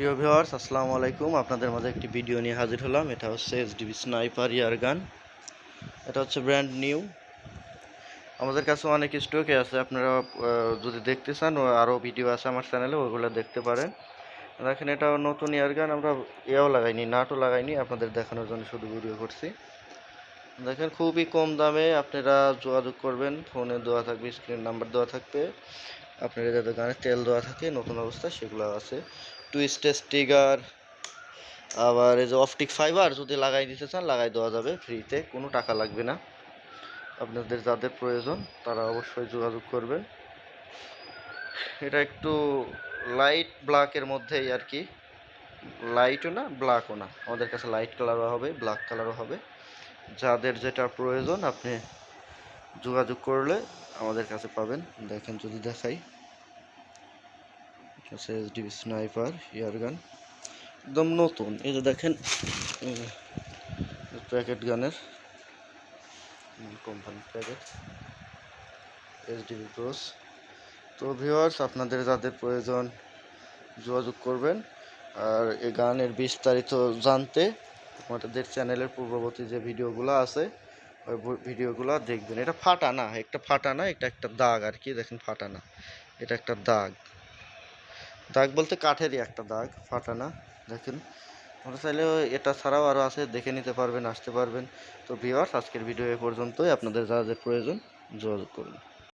প্রিয় ভিউয়ার্স, আসসালামু আলাইকুম। আপনাদের মাঝে একটি ভিডিও নিয়ে হাজির হলাম। এটা হচ্ছে এসডিবি স্নাইপার ইয়ার গান এটা হচ্ছে ব্র্যান্ড নিউ আমাদের কাছে অনেক স্টকে আছে। আপনারা যদি দেখতে চান আরও ভিডিও আছে আমার চ্যানেলে ওইগুলো দেখতে পারেন। দেখেন, এটা নতুন ইয়ার গান আমরা এও লাগাইনি, নাটও লাগাইনি। আপনাদের দেখানোর জন্য শুধু ভিডিও করছি। দেখেন, খুবই কম দামে আপনারা যোগাযোগ করবেন। ফোনে দেওয়া থাকবে স্ক্রিন নাম্বার দেওয়া থাকবে। আপনারা যাদের গানে তেল দেওয়া থাকে, নতুন অবস্থায় সেগুলো আছে। টুইস্টের স্টিগার আবার এই যে অপটিক ফাইবার যদি লাগাই দিতে চান, লাগাই দেওয়া যাবে ফ্রিতে কোনো টাকা লাগবে না। আপনাদের যাদের প্রয়োজন, তারা অবশ্যই যোগাযোগ করবেন। এটা একটু লাইট ব্ল্যাকের মধ্যেই আর কি। লাইটও না ব্ল্যাকও না। আমাদের কাছে লাইট কালারও হবে ব্ল্যাক কালারও হবে। যাদের যেটা প্রয়োজন, আপনি যোগাযোগ করলে আমাদের কাছে পাবেন। দেখেন যদি দেখাই। আছে এসডিবি স্নাইপার ইয়ারগান একদম নতুন। এই যে দেখেন প্যাকেট গানের। কোম্পানির প্যাকেট। এসডিবি ক্রস তো ভিওয়ার্স আপনাদের যাদের প্রয়োজন যোগাযোগ করবেন। আর এই গানের বিস্তারিত জানতে আমাদের চ্যানেলের পূর্ববর্তী যে ভিডিওগুলো আছে ওই ভিডিওগুলো দেখবেন। এটা ফাটা না, একটা ফাটা না, এটা একটা দাগ আর কি, দেখেন ফাটা না। এটা একটা দাগ। দাগ বলতে কাঠেরই একটা দাগ, ফাটা না, দেখেন। আমরা চাইলে এটা ছাড়াও আরও আছে, দেখে নিতে পারবেন, আসতে পারবেন। তো ভিওয়ার্স আজকের ভিডিও এ পর্যন্তই। আপনাদের যা প্রয়োজন, যোগাযোগ করুন।